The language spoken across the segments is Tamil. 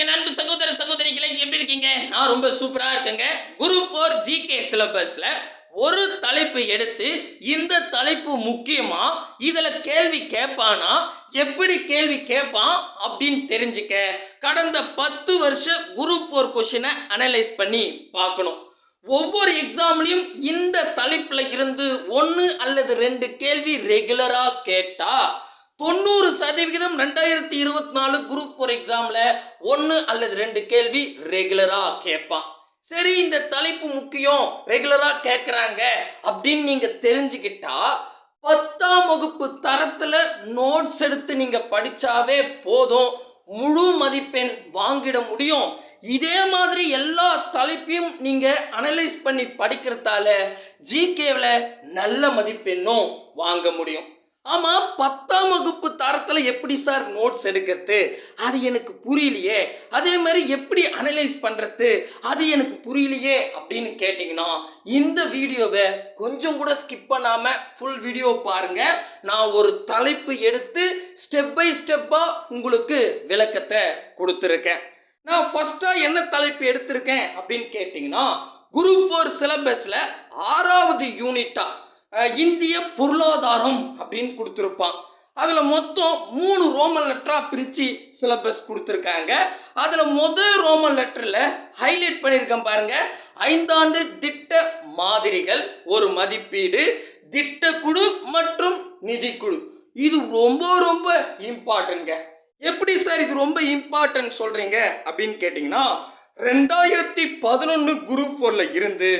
என் அன்பு சகோதர சகோதரிகளை எப்படி இருக்கீங்க? நான் ரொம்ப சூப்பரா இருக்கேங்க. குரு ஃபோர் ஜிகே சிலபஸ்ல ஒரு தலைப்பு எடுத்து இந்த தலைப்பு முக்கியமா இதுல கேள்வி கேட்பானா எப்படி கேள்வி கேட்பான் அப்படின்னு தெரிஞ்சுக்க கடந்த பத்து வருஷ குரு ஃபோர் கொஷினை அனலைஸ் பண்ணி பார்க்கணும். ஒவ்வொரு எக்ஸாம்லையும் இந்த தலைப்புல இருந்து ஒன்று அல்லது ரெண்டு கேள்வி ரெகுலரா கேட்டா தொண்ணூறு சதவிகிதம் ரெண்டாயிரத்தி இருபத்தி நாலு குரூப் ஃபோர் எக்ஸாம்ல ஒன்று அல்லது ரெண்டு கேள்வி ரெகுலரா கேட்பான். சரி இந்த தலைப்பு முக்கியம். ரெகுலரா கேட்குறாங்க அப்படின்னு நீங்க தெரிஞ்சுக்கிட்டா பத்தாம் வகுப்பு தரத்துல நோட்ஸ் எடுத்து நீங்க படிச்சாவே போதும். முழு மதிப்பெண் வாங்கிட முடியும். இதே மாதிரி எல்லா தலைப்பையும் நீங்க அனலைஸ் பண்ணி படிக்கிறதால ஜிகேவில் நல்ல மதிப்பெண்ணும் வாங்க முடியும். ஆமாம் பத்தாம் வகுப்பு தரத்தில் எப்படி சார் நோட்ஸ் எடுக்கிறது? அது எனக்கு புரியலையே. அதே மாதிரி எப்படி அனலைஸ் பண்ணுறது அது எனக்கு புரியலையே அப்படின்னு கேட்டிங்கன்னா இந்த வீடியோவை கொஞ்சம் கூட ஸ்கிப் பண்ணாமல் ஃபுல் வீடியோ பாருங்க. நான் ஒரு தலைப்பு எடுத்து ஸ்டெப் பை ஸ்டெப்பாக உங்களுக்கு விளக்கத்தை கொடுத்துருக்கேன். நான் ஃபஸ்ட்டாக என்ன தலைப்பு எடுத்திருக்கேன் அப்படின்னு கேட்டிங்கன்னா குரூப் ஃபோர் சிலபஸில் ஆறாவது யூனிட்டாக இந்திய பொருளாதாரம் அப்படின்னு கொடுத்துருப்பான். அதில் மொத்தம் மூணு ரோமன் லெட்டராக பிரித்து சிலபஸ் கொடுத்துருக்காங்க. அதில் முதல் ரோமன் லெட்டரில் ஹைலைட் பண்ணியிருக்கேன் பாருங்க. ஐந்தாண்டு திட்ட மாதிரிகள் ஒரு மதிப்பீடு திட்டக்குழு மற்றும் நிதிக்குழு. இது ரொம்ப ரொம்ப இம்பார்ட்டன்ங்க எப்படி சார் இது ரொம்ப இம்பார்ட்டன்ட் சொல்கிறீங்க அப்படின்னு கேட்டிங்கன்னா ரெண்டாயிரத்தி பதினொன்று குரூப் ஃபோரில் இருந்து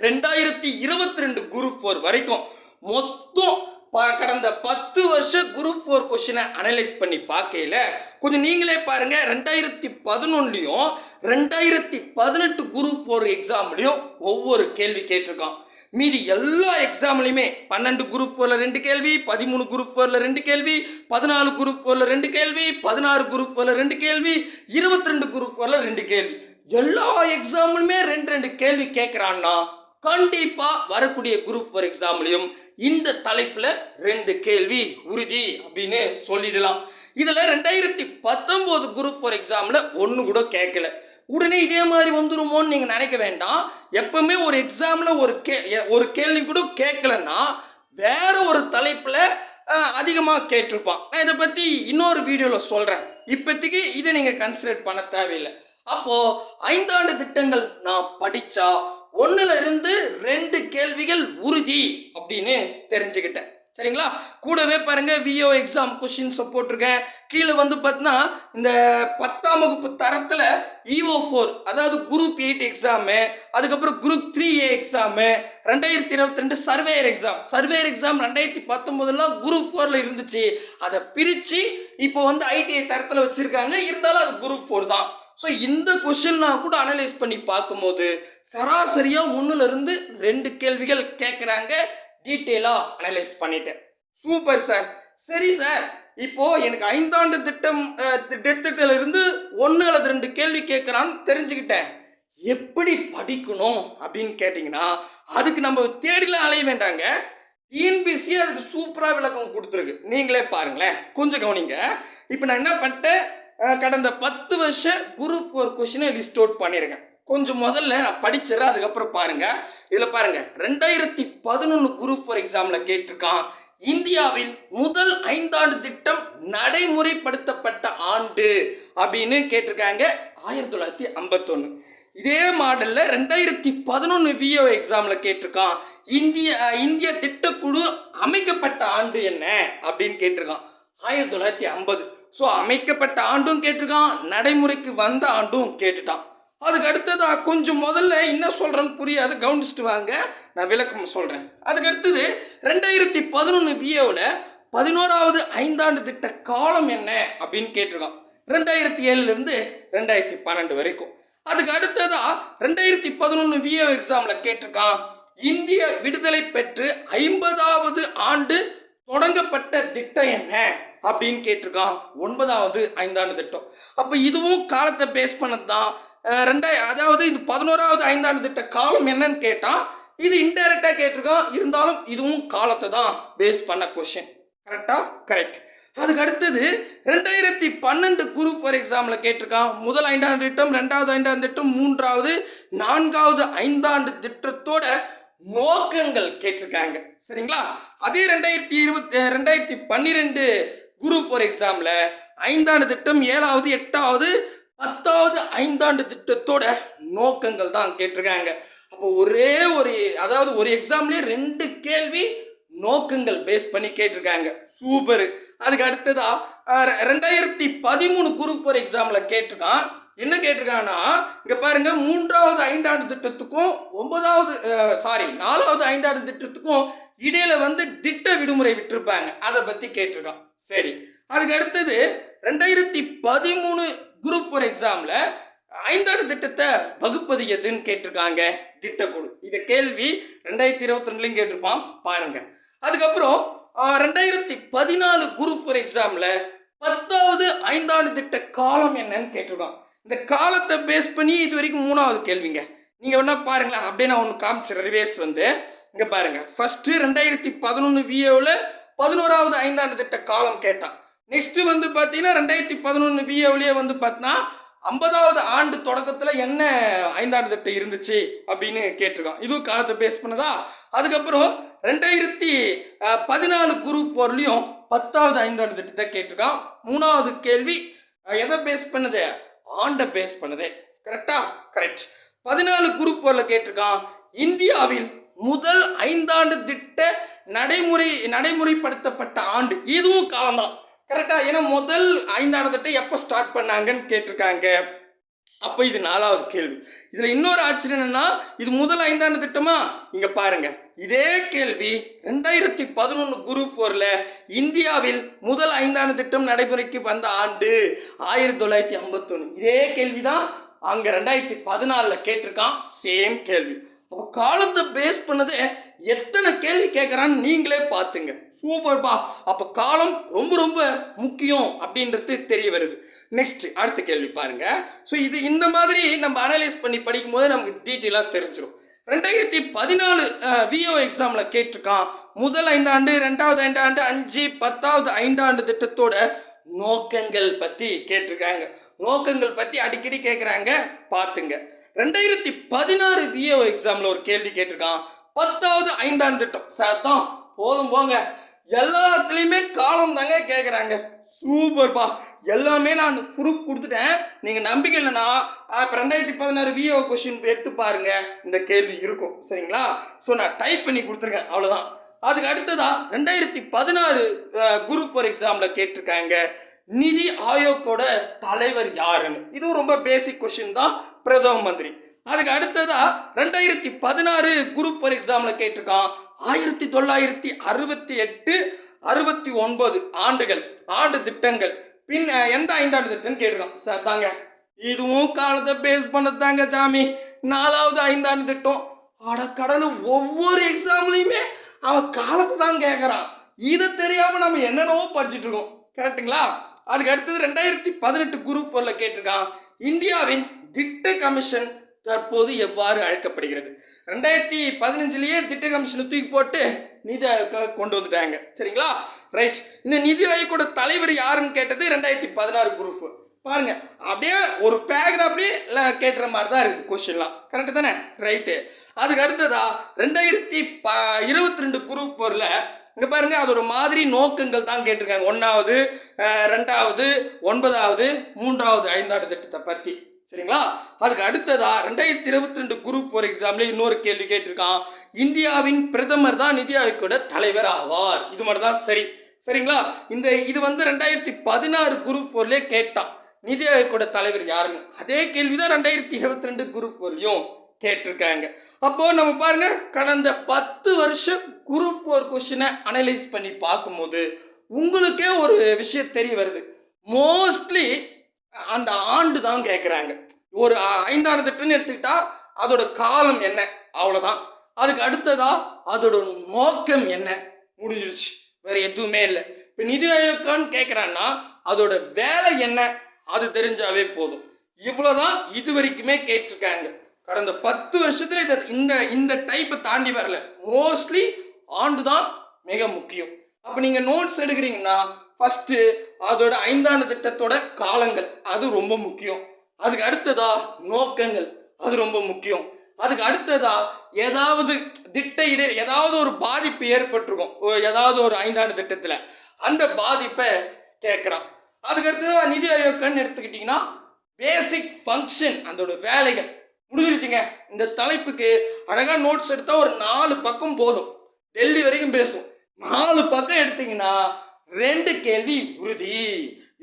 ரெண்டாயிரத்தி இருபத்தி ரெண்டு குரூப் ஃபோர் வரைக்கும் மொத்தம் ப- கடந்த பத்து வருஷ குரூப் ஃபோர் கொஷினை அனலைஸ் பண்ணி பார்க்கையில கொஞ்சம் நீங்களே பாருங்க ரெண்டாயிரத்தி பதினொன்றுலையும் ரெண்டாயிரத்தி பதினெட்டு குரூப் ஃபோர் எக்ஸாம்லையும் ஒவ்வொரு கேள்வி கேட்டிருக்கான். மீதி எல்லா எக்ஸாம்லையுமே பன்னெண்டு குரூப் ஃபோரில் ரெண்டு கேள்வி பதிமூணு குரூப் ஃபோரில் ரெண்டு கேள்வி பதினாலு குரூப் ஃபோரில் ரெண்டு கேள்வி பதினாறு குரூப் ஃபோரில் ரெண்டு கேள்வி இருபத்தி ரெண்டு குரூப் ஃபோரில் ரெண்டு கேள்வி. எல்லா எக்ஸாம்லுமே ரெண்டு ரெண்டு கேள்வி கேட்குறான்னா கண்டிப்பா வரக்கூடிய குரூப் ஃபார் எக்ஸாம்லையும் இந்த தலைப்புல ரெண்டு கேள்வி உறுதி அப்படின்னு சொல்லிடலாம். இதுல ரெண்டாயிரத்தி பத்தொன்பது குரூப் ஃபார் எக்ஸாம்ல ஒன்று கூட கேட்கல உடனே இதே மாதிரி வந்துருமோன்னு நீங்க நினைக்க வேண்டாம். எப்பவுமே ஒரு எக்ஸாம்ல ஒரு கே ஒரு கேள்வி கூட கேட்கலன்னா வேற ஒரு தலைப்புல அதிகமாக கேட்டிருப்பான். நான் இதை பற்றி இன்னொரு வீடியோவில் சொல்கிறேன் இப்போதைக்கு இதை நீங்கள் கன்சிடர் பண்ண தேவையில்லை. அப்போது ஐந்தாண்டு திட்டங்கள் நான் படித்தா ஒன்றுல இருந்து ரெண்டு கேள்விகள் உறுதி அப்படின்னு தெரிஞ்சுக்கிட்டேன். சரிங்களா? கூடவே பாருங்க விஓ எக்ஸாம் கொஷின்ஸை போட்டிருக்கேன். கீழே வந்து பார்த்தீங்கன்னா இந்த பத்தாம் வகுப்பு தரத்தில் இஓ ஃபோர் அதாவது குரூப் எயிட் எக்ஸாமு அதுக்கப்புறம் குரூப் த்ரீ ஏ எக்ஸாமு ரெண்டாயிரத்தி இருபத்தி ரெண்டு சர்வேயர் எக்ஸாம் சர்வேயர் எக்ஸாம் ரெண்டாயிரத்தி பத்தொம்போதெல்லாம் குரூப் ஃபோரில் இருந்துச்சு. அதை பிரித்து இப்போ வந்து ஐடிஐ தரத்தில் வச்சுருக்காங்க. இருந்தாலும் அது குரூப் ஃபோர் தான். ஸோ இந்த கொஷின் நான் கூட அனலைஸ் பண்ணி பார்க்கும்போது சராசரியாக ஒன்றுலேருந்து ரெண்டு கேள்விகள் கேட்குறாங்க டீட்டெயிலாக அனலைஸ் பண்ணிட்டேன். சூப்பர் சார் சரி சார் இப்போ எனக்கு ஐந்தாண்டு திட்டம் அஹ், இருந்து ஒன்று அல்லது ரெண்டு கேள்வி கேட்குறான்னு தெரிஞ்சுக்கிட்டேன். எப்படி படிக்கணும் அப்படின்னு கேட்டிங்கன்னா அதுக்கு நம்ம தேடிலாம் அலைய வேண்டாங்க. டிஎன்பிசி அதுக்கு சூப்பராக விளக்கம் கொடுத்துருக்கு. நீங்களே பாருங்களேன். கொஞ்சம் கவனிங்க. இப்போ நான் என்ன பண்ணிட்டேன்? கடந்த பத்து வருஷ குரூப் ஃபோர் கொஷினை லிஸ்ட் அவுட் பண்ணியிருக்கேன். கொஞ்சம் முதல்ல நான் படிச்சிடறேன் அதுக்கப்புறம் பாருங்க. இதில் பாருங்க. ரெண்டாயிரத்தி பதினொன்று குரூப் ஃபோர் எக்ஸாமில் கேட்டிருக்கான். இந்தியாவில் முதல் ஐந்தாண்டு திட்டம் நடைமுறைப்படுத்தப்பட்ட ஆண்டு அப்படின்னு கேட்டிருக்காங்க. ஆயிரத்தி தொள்ளாயிரத்தி ஐம்பத்தொன்று இதே மாடலில் ரெண்டாயிரத்தி பதினொன்று விஓ எக்ஸாமில் கேட்டிருக்கான். இந்திய இந்திய திட்டக்குழு அமைக்கப்பட்ட ஆண்டு என்ன அப்படின்னு கேட்டிருக்கான். ஆயிரத்தி தொள்ளாயிரத்தி ஐம்பது. ஸோ அமைக்கப்பட்ட ஆண்டும் கேட்டிருக்கான் நடைமுறைக்கு வந்த ஆண்டும் கேட்டுட்டான். அதுக்கு அடுத்ததா கொஞ்சம் முதல்ல என்ன சொல்கிறேன்னு புரியாது கவனிச்சுட்டு வாங்க நான் விளக்கம் சொல்கிறேன் அதுக்கு அடுத்தது ரெண்டாயிரத்தி பதினொன்று விஏவில் பதினோராவது ஐந்தாண்டு திட்ட காலம் என்ன அப்படின்னு கேட்டிருக்கான். ரெண்டாயிரத்தி ஏழுலேருந்து ரெண்டாயிரத்தி பன்னெண்டு வரைக்கும். அதுக்கு அடுத்ததா ரெண்டாயிரத்தி பதினொன்று விஏ எக்ஸாமில் கேட்டிருக்கான். இந்திய விடுதலை பெற்று ஐம்பதாவது ஆண்டு தொடங்கப்பட்ட திட்டம் என்ன? அப்படின்னு கேட்டிருக்கான். ஒன்பதாவது ஐந்தாண்டு திட்டம். அப்போ இதுவும் காலத்தை பேஸ் பண்ணது தான் ரெண்டாய் அதாவது இது பதினோராவது ஐந்தாண்டு திட்ட காலம் என்னன்னு கேட்டால் இது இன்டைரக்டாக கேட்டிருக்கான். இருந்தாலும் இதுவும் காலத்தை தான் பேஸ் பண்ண கொஷின் கரெக்டா கரெக்ட் அதுக்கு அடுத்தது ரெண்டாயிரத்தி பன்னெண்டு குரூப் ஃபார் எக்ஸாமில் கேட்டிருக்கான். முதல் ஐந்தாண்டு திட்டம் ரெண்டாவது ஐந்தாண்டு திட்டம் மூன்றாவது நான்காவது ஐந்தாண்டு திட்டத்தோட நோக்கங்கள் கேட்டிருக்காங்க. சரிங்களா? அதே ரெண்டாயிரத்தி இருபத்தி ரெண்டாயிரத்தி பன்னிரெண்டு குரூப் ஃபார் எக்ஸாமில் ஐந்தாண்டு திட்டம் ஏழாவது எட்டாவது பத்தாவது ஐந்தாண்டு திட்டத்தோட நோக்கங்கள் தான் கேட்டிருக்காங்க. அப்போ ஒரே ஒரு அதாவது ஒரு எக்ஸாம்லேயே ரெண்டு கேள்வி நோக்கங்கள் பேஸ் பண்ணி கேட்டிருக்காங்க. சூப்பர் அதுக்கு அடுத்ததா ரெண்டாயிரத்தி பதிமூணு குரூப் ஃபோர் எக்ஸாமில் கேட்டிருக்கான். என்ன கேட்டிருக்காங்கன்னா இங்க பாருங்க மூன்றாவது ஐந்தாண்டு திட்டத்துக்கும் ஒன்பதாவது சாரி நாலாவது ஐந்தாண்டு திட்டத்துக்கும் இடையில வந்து திட்ட விடுமுறை விட்டுருப்பாங்க. அதை பத்தி கேட்டிருக்கோம் சரி. அதுக்கு அடுத்தது ரெண்டாயிரத்தி பதிமூணு குரூப் ஃபோர் எக்ஸாம்ல ஐந்தாண்டு திட்டத்தை வகுப்பது எதுன்னு கேட்டிருக்காங்க. திட்டக்குழு. இந்த கேள்வி ரெண்டாயிரத்தி இருபத்தி ரெண்டுலையும் கேட்டிருப்பான். பாருங்க. அதுக்கப்புறம் ரெண்டாயிரத்தி பதினாலு குரூப் ஃபோர் எக்ஸாம்ல பத்தாவது ஐந்தாண்டு திட்ட காலம் என்னன்னு கேட்டிருக்கான். இந்த காலத்தை பேஸ் பண்ணி இது வரைக்கும் மூணாவது கேள்விங்க. நீங்க வேணா பாருங்களேன். அப்படியே நான் ஒன்று காமிச்சிடுறேன் ரிவேஸ் வந்து. இங்க பாருங்க. ஃபர்ஸ்ட் ரெண்டாயிரத்தி பதினொன்று விஏவில் பதினோராவது ஐந்தாண்டு திட்ட காலம் கேட்டான் நெக்ஸ்ட் வந்து பார்த்தீங்கன்னா ரெண்டாயிரத்தி பதினொன்று விஏவிலேயே வந்து பார்த்தீங்கன்னா ஐம்பதாவது ஆண்டு தொடக்கத்தில் என்ன ஐந்தாண்டு திட்டம் இருந்துச்சு அப்படின்னு கேட்டிருக்கான். இதுவும் காலத்தை பேஸ் பண்ணதா? அதுக்கப்புறம் ரெண்டாயிரத்தி பதினாலு குரூப் ஃபோர்லேயும் பத்தாவது ஐந்தாண்டு திட்டத்தை கேட்டிருக்கான். மூணாவது கேள்வி எதை பேஸ் பண்ணுது? ஆண்டை பேஸ் பண்ணுது. கரெக்டா கரெக்ட் பதினாலு குரூப் ஃபோரில் கேட்டிருக்கான். இந்தியாவில் முதல் ஐந்தாண்டு திட்ட நடைமுறை நடைமுறைப்படுத்தப்பட்ட ஆண்டு. இதுவும் காலம்தான். கரெக்டா ஏன்னா முதல் ஐந்தாண்டு திட்டம் எப்போ ஸ்டார்ட் பண்ணாங்கன்னு கேட்டிருக்காங்க. அப்போ இது நாலாவது கேள்வி. இதில் இன்னொரு ஆச்சரியம் என்னன்னா இது முதல் ஐந்தாண்டு திட்டமா? இங்கே பாருங்க. இதே கேள்வி ரெண்டாயிரத்தி பதினொன்று குரூப் ஃபோரில் இந்தியாவில் முதல் ஐந்தாண்டு திட்டம் நடைமுறைக்கு வந்த ஆண்டு ஆயிரத்தி தொள்ளாயிரத்தி ஐம்பத்தொன்று இதே கேள்வி தான் அங்கே ரெண்டாயிரத்தி பதினாலில் கேட்டிருக்கான். சேம் கேள்வி. அப்போ காலத்தை பேஸ் பண்ணதே எத்தனை கேள்வி கேட்குறான்னு நீங்களே பார்த்துங்க. சூப்பர்ப்பா அப்போ காலம் ரொம்ப ரொம்ப முக்கியம் அப்படின்றது தெரிய வருது. நெக்ஸ்ட் அடுத்த கேள்வி பாருங்க. ஸோ இது இந்த மாதிரி நம்ம அனலைஸ் பண்ணி படிக்கும்போது நமக்கு டீட்டெயிலாக தெரிஞ்சிடும் ரெண்டாயிரத்தி பதினாலு விஓ எக்ஸாமில் கேட்டிருக்கான். முதல் ஐந்தாண்டு ரெண்டாவது ஐந்தாண்டு அஞ்சு பத்தாவது ஐந்தாண்டு திட்டத்தோட நோக்கங்கள் பற்றி கேட்டிருக்காங்க. நோக்கங்கள் பற்றி அடிக்கடி கேட்குறாங்க. பார்த்துங்க. ரெண்டாயிரத்தி பதினாறு விஏஓ எக்ஸாமில் ஒரு கேள்வி கேட்டிருக்கான். பத்தாவது ஐந்தாம் திட்டம். சார் தான் போதும் போங்க. எல்லாத்துலேயுமே காலம் தாங்க கேட்குறாங்க சூப்பர்ப்பா எல்லாமே நான் அந்த ப்ரூஃப் கொடுத்துட்டேன். நீங்கள் நம்பிக்கை இல்லைன்னா இப்போ ரெண்டாயிரத்தி பதினாறு விஓ கொஷின் எடுத்து பாருங்க. இந்த கேள்வி இருக்கும். சரிங்களா? ஸோ நான் டைப் பண்ணி கொடுத்துருக்கேன். அவ்வளோதான் அதுக்கு அடுத்ததா ரெண்டாயிரத்தி பதினாறு குரூப் ஃபோர் எக்ஸாமில் கேட்டிருக்காங்க. நிதி ஆயோக்கோட தலைவர் யாருன்னு? இதுவும் ரொம்ப பேசிக் கொஷின் தான் பிரதம மந்திரி. அதுக்கு அடுத்ததா ரெண்டாயிரத்தி பதினாறு குரூப் ஃபார் எக்ஸாமில் கேட்டிருக்கான். ஆயிரத்தி தொள்ளாயிரத்தி அறுபத்தி எட்டு அறுபத்தி ஒன்பது ஆண்டுகள் ஆண்டு திட்டங்கள். பின் எந்த ஐந்தாண்டு திட்டம்னு கேட்டிருக்கான். சார் தாங்க. இதுவும் காலத்தை பேஸ் பண்ணது தாங்க சாமி நாலாவது ஐந்தாண்டு திட்டம். அட ஒவ்வொரு எக்ஸாம்லையுமே அவன் காலத்தை தான் கேட்குறான் இதை தெரியாம நம்ம என்னென்னவோ படிச்சுட்டு இருக்கோம். கரெக்ட்டுங்களா அதுக்கு அடுத்தது ரெண்டாயிரத்தி பதினெட்டு குரூப் ஃபோர்ல கேட்டிருக்கான். இந்தியாவின் திட்ட கமிஷன் தற்போது எவ்வாறு அழைக்கப்படுகிறது? ரெண்டாயிரத்தி பதினஞ்சுலேயே திட்ட கமிஷனை தூக்கி போட்டு நிதி கொண்டு வந்துட்டாங்க. சரிங்களா? ரைட் இந்த நிதி ஆயோக்கோட தலைவர் யாருன்னு கேட்டது ரெண்டாயிரத்தி பதினாறு குரூப் பாருங்க அப்படியே ஒரு பேராகிராஃப்லேயே கேட்டுற மாதிரி தான் இருக்குது கொஸ்டின்லாம் கரெக்டு தானே? ரைட்டு அதுக்கு அடுத்ததா ரெண்டாயிரத்தி ப இருபத்தி ரெண்டு குரூப் ஃபோரில் இங்கே பாருங்கள் அது ஒரு மாதிரி நோக்கங்கள் தான் கேட்டிருக்காங்க. ஒன்றாவது ரெண்டாவது ஒன்பதாவது மூன்றாவது ஐந்தாவது திட்டத்தை பற்றி சரிங்களா? அதுக்கு அடுத்ததா ரெண்டாயிரத்தி இருபத்தி ரெண்டு குரூப் ஃபோர் எக்ஸாம்ல இன்னொரு கேள்வி கேட்டிருக்கான். இந்தியாவின் பிரதமர் தான் நிதி ஆயோக்கோட தலைவர் ஆவார். இது மட்டும் தான் சரி. சரிங்களா? இந்த இது வந்து ரெண்டாயிரத்தி பதினாறு குரூப் ஃபோர்லேயே கேட்டான். நிதி ஆயோக்கோட தலைவர் யாருன்னு? அதே கேள்வி தான் ரெண்டாயிரத்தி இருபத்தி ரெண்டு குரூப் ஃபோர்லையும் கேட்டிருக்காங்க. அப்போ நம்ம பாருங்க கடந்த பத்து வருஷம் குரூப் ஃபோர் கொஷினை அனலைஸ் பண்ணி பார்க்கும்போது உங்களுக்கே ஒரு விஷயம் தெரிய வருது. மோஸ்ட்லி அந்த ஆண்டு தான் கேட்குறாங்க ஒரு ஐந்தாண்டு திட்டம்னு எடுத்துக்கிட்டா அதோட காலம் என்ன? அவ்வளோதான் அதுக்கு அடுத்ததா அதோட நோக்கம் என்ன? முடிஞ்சிருச்சு. வேற எதுவுமே இல்லை. இப்போ நிதி ஆயோக்கான்னு கேட்குறான்னா அதோட வேலை என்ன? அது தெரிஞ்சாவே போதும். இவ்வளோதான் இது வரைக்குமே கேட்டிருக்காங்க. கடந்த பத்து வருஷத்துல இதை இந்த இந்த டைப்பை தாண்டி வரல. மோஸ்ட்லி ஆண்டு தான் மிக முக்கியம். அப்போ நீங்கள் நோட்ஸ் எடுக்கிறீங்கன்னா ஃபஸ்ட்டு அதோட ஐந்தாண்டு திட்டத்தோட காலங்கள் அது ரொம்ப முக்கியம். அதுக்கு அடுத்ததா நோக்கங்கள் அது ரொம்ப முக்கியம். அதுக்கு அடுத்ததா ஏதாவது திட்ட இட ஏதாவது ஒரு பாதிப்பு ஏற்பட்டிருக்கும். ஏதாவது ஒரு ஐந்தாண்டு திட்டத்தில். அந்த பாதிப்பை கேட்குறான். அதுக்கு அடுத்ததா நிதி ஆயோக்கன்னு எடுத்துக்கிட்டிங்கன்னா பேசிக் ஃபங்க்ஷன் அதோட வேலைகள். முடிஞ்சிருச்சுங்க. இந்த தலைப்புக்கு அழகாக நோட்ஸ் எடுத்தால் ஒரு நாலு பக்கம் போதும். டெல்லி வரைக்கும் பேசும். நாலு பக்கம் எடுத்தீங்கன்னா ரெண்டு கேள்வி உறுதி.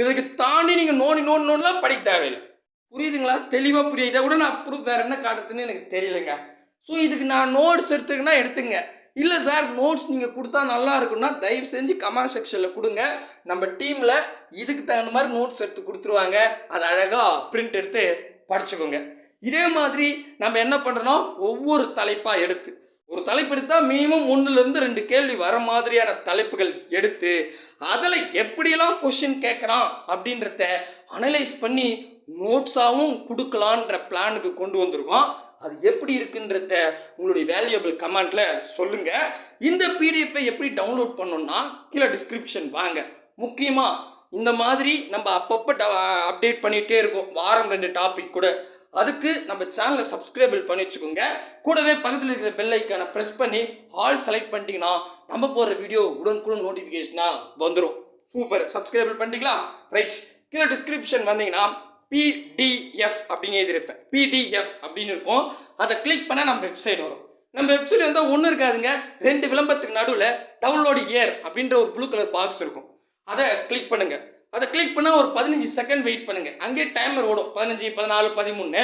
இதுக்கு தாண்டி நீங்கள் நோண்டி நோண்டி நோண்டலாம் படிக்க தேவையில்லை. புரியுதுங்களா? தெளிவாக புரியுதா? கூட நான் ப்ரூஃப் வேறு என்ன காட்டுறதுன்னு எனக்கு தெரியலங்க. ஸோ இதுக்கு நான் நோட்ஸ் எடுத்துக்கினா எடுத்துங்க. இல்லை சார் நோட்ஸ் நீங்கள் கொடுத்தா நல்லா இருக்கும்னா தயவு செஞ்சு கமெண்ட் செக்ஷனில் கொடுங்க. நம்ம டீமில் இதுக்கு தகுந்த மாதிரி நோட்ஸ் எடுத்து கொடுத்துருவாங்க. அதை அழகாக பிரிண்ட் எடுத்து படிச்சுக்கோங்க. இதே மாதிரி நம்ம என்ன பண்ணுறோம் ஒவ்வொரு தலைப்பாக எடுத்து ஒரு தலைப்பு எடுத்தால் மினிமம் ஒன்றுலேருந்து ரெண்டு கேள்வி வர மாதிரியான தலைப்புகள் எடுத்து அதில் எப்படியெல்லாம் கொஷின் கேட்குறான் அப்படின்றத அனலைஸ் பண்ணி நோட்ஸாகவும் கொடுக்கலான்ற பிளானுக்கு கொண்டு வந்திருக்கோம். அது எப்படி இருக்குன்றத உங்களுடைய வேல்யூபிள் கமெண்ட்ல சொல்லுங்க. இந்த பிடிஎஃப்பை எப்படி டவுன்லோட் பண்ணணும்னா கீழே டிஸ்கிரிப்ஷன் வாங்க. முக்கியமாக இந்த மாதிரி நம்ம அப்பப்போ அப்டேட் பண்ணிகிட்டே இருக்கோம். வாரம் ரெண்டு டாபிக் கூட. அதுக்கு நம்ம சேனலை சப்ஸ்கிரைபிள் பண்ணி வச்சுக்கோங்க. கூடவே பக்கத்தில் இருக்கிற பெல் ஐக்கானை ப்ரெஸ் பண்ணி ஆல் செலக்ட் பண்ணிட்டீங்கன்னா நம்ம போடுற வீடியோ உடனுக்குடன் நோட்டிஃபிகேஷனாக வந்துடும் சூப்பர் சப்ஸ்கிரைபிள் பண்ணிட்டீங்களா? ரைட் கீழே டிஸ்கிரிப்ஷன் வந்தீங்கன்னா பிடிஎஃப் அப்படின்னு எழுதியிருப்பேன். பிடிஎஃப் அப்படின்னு இருக்கும். அதை கிளிக் பண்ணால் நம்ம வெப்சைட் வரும். நம்ம வெப்சைட் வந்தால் ஒன்றும் இருக்காதுங்க. ரெண்டு விளம்பரத்துக்கு நடுவில் டவுன்லோடு இயர் அப்படின்ற ஒரு ப்ளூ கலர் பாக்ஸ் இருக்கும். அதை கிளிக் பண்ணுங்கள் பண்ணால் ஒரு பதினஞ்சு செகண்ட் வெயிட் பண்ணுங்கள் அங்கேயே டைமர் ஓடும். பதினஞ்சு பதினாலு பதிமூணு.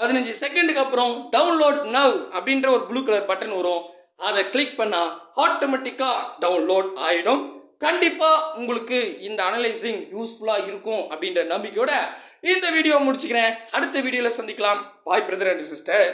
பதினஞ்சு செகண்டுக்கு அப்புறம் டவுன்லோட் நவ் அப்படின்ற ஒரு ப்ளூ கலர் பட்டன் வரும். அதை கிளிக் பண்ணால் ஆட்டோமேட்டிக்காக டவுன்லோட் ஆகிடும் கண்டிப்பாக உங்களுக்கு இந்த அனலைசிங் யூஸ்ஃபுல்லாக இருக்கும் அப்படின்ற நம்பிக்கையோட இந்த வீடியோ முடிச்சுக்கிறேன். அடுத்த வீடியோவில் சந்திக்கலாம். பாய் பிரதர் அண்ட் சிஸ்டர்